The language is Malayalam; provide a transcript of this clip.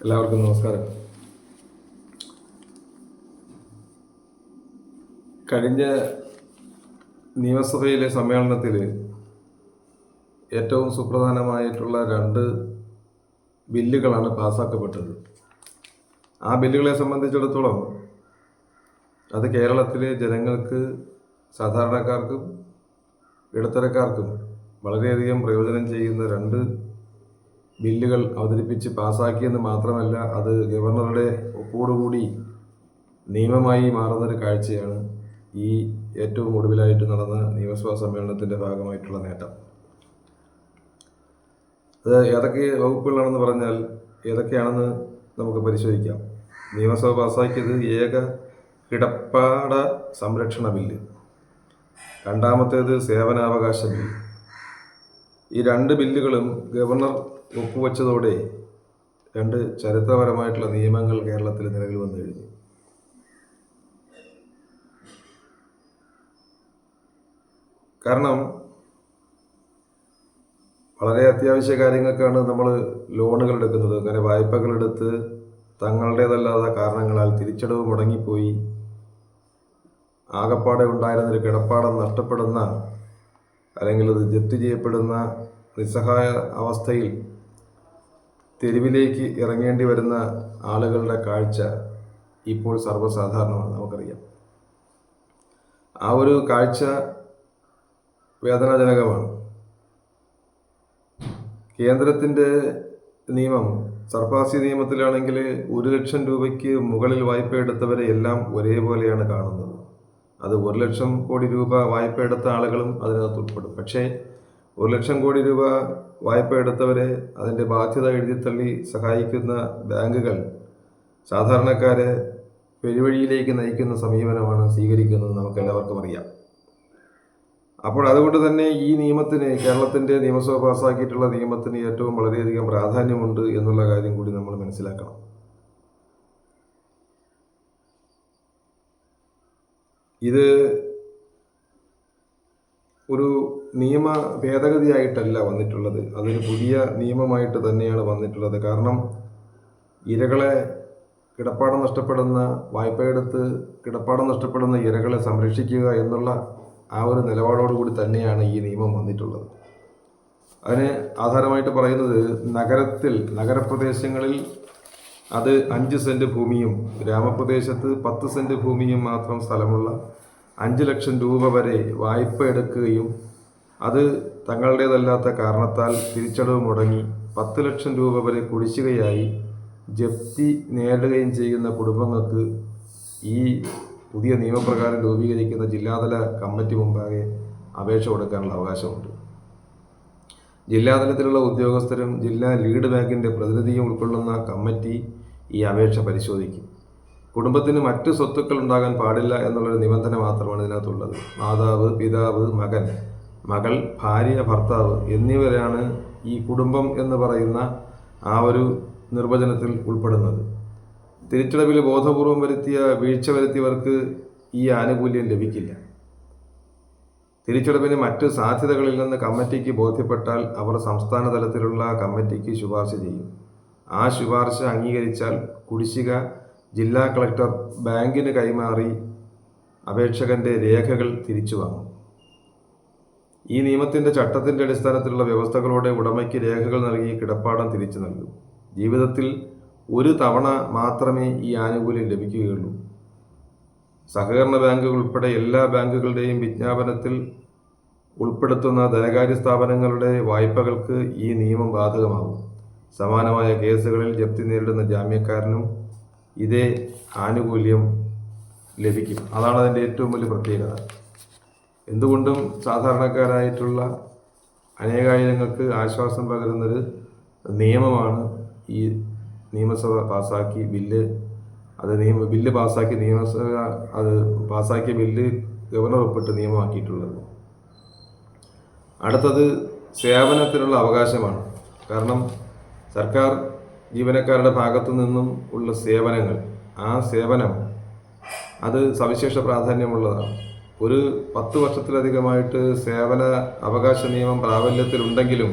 എല്ലാവർക്കും നമസ്കാരം. കഴിഞ്ഞ നിയമസഭയിലെ സമ്മേളനത്തിൽ ഏറ്റവും സുപ്രധാനമായിട്ടുള്ള രണ്ട് ബില്ലുകളാണ് പാസ്സാക്കപ്പെട്ടത് ആ ബില്ലുകളെ സംബന്ധിച്ചിടത്തോളം അത് കേരളത്തിലെ ജനങ്ങൾക്ക് സാധാരണക്കാർക്കും ഇടത്തരക്കാർക്കും വളരെയധികം പ്രയോജനം ചെയ്യുന്ന രണ്ട് ബില്ലുകൾ അവതരിപ്പിച്ച് പാസാക്കിയെന്ന് മാത്രമല്ല അത് ഗവർണറുടെ ഒപ്പോടുകൂടി നിയമമായി മാറുന്നൊരു കാഴ്ചയാണ് ഈ ഏറ്റവും ഒടുവിലായിട്ട് നടന്ന നിയമസഭാ സമ്മേളനത്തിന്റെ ഭാഗമായിട്ടുള്ള നേട്ടം. അത് ഏതൊക്കെ വകുപ്പുകളാണെന്ന് പറഞ്ഞാൽ ഏതൊക്കെയാണെന്ന് നമുക്ക് പരിശോധിക്കാം. നിയമസഭ പാസാക്കിയത് ഏക കിടപ്പാട സംരക്ഷണ ബില്ല്. രണ്ടാമത്തേത് സേവനാവകാശ ബില്ല്. ഈ രണ്ട് ബില്ലുകളും ഗവർണർ ഒപ്പുവെച്ചതോടെ രണ്ട് ചരിത്രപരമായിട്ടുള്ള നിയമങ്ങൾ കേരളത്തിൽ നിലവിൽ വന്നു കഴിഞ്ഞു. കാരണം വളരെ അത്യാവശ്യ കാര്യങ്ങൾക്കാണ് നമ്മൾ ലോണുകൾ എടുക്കുന്നത്. അങ്ങനെ വായ്പകൾ എടുത്ത് തങ്ങളുടേതല്ലാത്ത കാരണങ്ങളാൽ തിരിച്ചടവ് മുടങ്ങിപ്പോയി. ആകപ്പാടെ ഉണ്ടായിരുന്നൊരു കിടപ്പാടം നഷ്ടപ്പെടുന്ന അല്ലെങ്കിൽ അത് ജപ്തി ചെയ്യപ്പെടുന്ന നിസ്സഹായ അവസ്ഥയിൽ തെരുവിലേക്ക് ഇറങ്ങേണ്ടി വരുന്ന ആളുകളുടെ കാഴ്ച ഇപ്പോൾ സർവസാധാരണമാണ് നമുക്കറിയാം. ആ ഒരു കാഴ്ച വേദനാജനകമാണ്. കേന്ദ്രത്തിന്റെ നിയമം സർഫാസി നിയമത്തിലാണെങ്കിൽ ഒരു ലക്ഷം രൂപയ്ക്ക് മുകളിൽ വായ്പ എടുത്തവരെ എല്ലാം ഒരേപോലെയാണ് കാണുന്നത്. അത് ഒരു ലക്ഷം കോടി രൂപ വായ്പ എടുത്ത ആളുകളും അതിനകത്ത് ഉൾപ്പെടും. പക്ഷേ ഒരു ലക്ഷം കോടി രൂപ വായ്പ എടുത്തവരെ അതിന്റെ ബാധ്യത എഴുതിത്തള്ളി സഹായിക്കുന്ന ബാങ്കുകൾ സാധാരണക്കാരെ പെരുവഴിയിലേക്ക് നയിക്കുന്ന സമീപനമാണ് സ്വീകരിക്കുന്നത് നമുക്കെല്ലാവർക്കും അറിയാം. അപ്പോൾ അതുകൊണ്ട് തന്നെ ഈ നിയമത്തിന് കേരളത്തിന്റെ നിയമസഭ പാസ്സാക്കിയിട്ടുള്ള നിയമത്തിന് ഏറ്റവും വളരെയധികം പ്രാധാന്യമുണ്ട് എന്നുള്ള കാര്യം കൂടി നമ്മൾ മനസ്സിലാക്കണം. ഇത് ഒരു നിയമ ഭേദഗതിയായിട്ടല്ല വന്നിട്ടുള്ളത്. അതൊരു പുതിയ നിയമമായിട്ട് തന്നെയാണ് വന്നിട്ടുള്ളത്. കാരണം ഇരകളെ കിടപ്പാടം നഷ്ടപ്പെടുന്ന വായ്പയെടുത്ത് കിടപ്പാടം നഷ്ടപ്പെടുന്ന ഇരകളെ സംരക്ഷിക്കുക എന്നുള്ള ആ ഒരു നിലപാടോടുകൂടി തന്നെയാണ് ഈ നിയമം വന്നിട്ടുള്ളത്. അതിന് ആധാരമായിട്ട് പറയുന്നത് നഗരത്തിൽ നഗരപ്രദേശങ്ങളിൽ അത് അഞ്ച് സെന്റ് ഭൂമിയും ഗ്രാമപ്രദേശത്ത് പത്ത് സെന്റ് ഭൂമിയും മാത്രം സ്ഥലമുള്ള അഞ്ച് ലക്ഷം രൂപ വരെ വായ്പ എടുക്കുകയും അത് തങ്ങളുടേതല്ലാത്ത കാരണത്താൽ തിരിച്ചടവ് മുടങ്ങി പത്ത് ലക്ഷം രൂപ വരെ കുടിശ്ശികയായി ജപ്തി നേടുകയും ചെയ്യുന്ന കുടുംബങ്ങൾക്ക് ഈ പുതിയ നിയമപ്രകാരം രൂപീകരിക്കുന്ന ജില്ലാതല കമ്മിറ്റി മുമ്പാകെ അപേക്ഷ കൊടുക്കാനുള്ള അവകാശമുണ്ട്. ജില്ലാതലത്തിലുള്ള ഉദ്യോഗസ്ഥരും ജില്ലാ ലീഡ് ബാങ്കിന്റെ പ്രതിനിധിയും ഉൾക്കൊള്ളുന്ന കമ്മിറ്റി ഈ അപേക്ഷ പരിശോധിക്കും. കുടുംബത്തിന് മറ്റ് സ്വത്തുക്കൾ ഉണ്ടാകാൻ പാടില്ല എന്നുള്ളൊരു നിബന്ധന മാത്രമാണ് ഇതിനകത്തുള്ളത്. മാതാവ് പിതാവ് മകൻ. മകൾ ഭാര്യ ഭർത്താവ് എന്നിവരാണ് ഈ കുടുംബം എന്ന് പറയുന്ന ആ ഒരു നിർവചനത്തിൽ ഉൾപ്പെടുന്നത്. തിരിച്ചടവിൽ ബോധപൂർവം വരുത്തിയ വീഴ്ച വരുത്തിയവർക്ക് ഈ ആനുകൂല്യം ലഭിക്കില്ല. തിരിച്ചടവിന് മറ്റ് നിന്ന് കമ്മിറ്റിക്ക് ബോധ്യപ്പെട്ടാൽ അവർ സംസ്ഥാന തലത്തിലുള്ള കമ്മിറ്റിക്ക് ശുപാർശ ചെയ്യും. ആ ശുപാർശ അംഗീകരിച്ചാൽ കുടിശ്ശിക ജില്ലാ കളക്ടർ ബാങ്കിന് കൈമാറി അപേക്ഷകന്റെ രേഖകൾ തിരിച്ചു വാങ്ങും. ഈ നിയമത്തിന്റെ ചട്ടത്തിന്റെ അടിസ്ഥാനത്തിലുള്ള വ്യവസ്ഥകളോടെ ഉടമയ്ക്ക് രേഖകൾ നൽകി കിടപ്പാടം തിരിച്ചു നൽകും. ജീവിതത്തിൽ ഒരു തവണ മാത്രമേ ഈ ആനുകൂല്യം ലഭിക്കുകയുള്ളൂ. സഹകരണ ബാങ്കുകൾ ഉൾപ്പെടെ എല്ലാ ബാങ്കുകളുടെയും വിജ്ഞാപനത്തിൽ ഉൾപ്പെടുത്തുന്ന ധനകാര്യ സ്ഥാപനങ്ങളുടെ വായ്പകൾക്ക് ഈ നിയമം ബാധകമാകും. സമാനമായ കേസുകളിൽ ജപ്തി നേരിടുന്ന ജാമ്യക്കാരനും ഇതേ ആനുകൂല്യം ലഭിക്കും. അതാണ് അതിന്റെ ഏറ്റവും വലിയ പ്രത്യേകത. എന്തുകൊണ്ടും സാധാരണക്കാരായിട്ടുള്ള അനേകായിരങ്ങൾക്ക് ആശ്വാസം പകരുന്നൊരു നിയമമാണ് ഈ നിയമസഭ പാസാക്കി ബില്ല്. അത് നിയമ ബില്ല് പാസാക്കി നിയമസഭ അത് പാസാക്കിയ ബില്ല് ഗവർണർ ഒപ്പിട്ട് നിയമമാക്കിയിട്ടുള്ളത്. അടുത്തത് സേവനത്തിനുള്ള അവകാശമാണ്. കാരണം സർക്കാർ ജീവനക്കാരുടെ ഭാഗത്തു നിന്നും ഉള്ള സേവനങ്ങൾ ആ സേവനം അത് സവിശേഷ പ്രാധാന്യമുള്ളതാണ്. ഒരു പത്ത് വർഷത്തിലധികമായിട്ട് സേവന അവകാശ നിയമം പ്രാബല്യത്തിലുണ്ടെങ്കിലും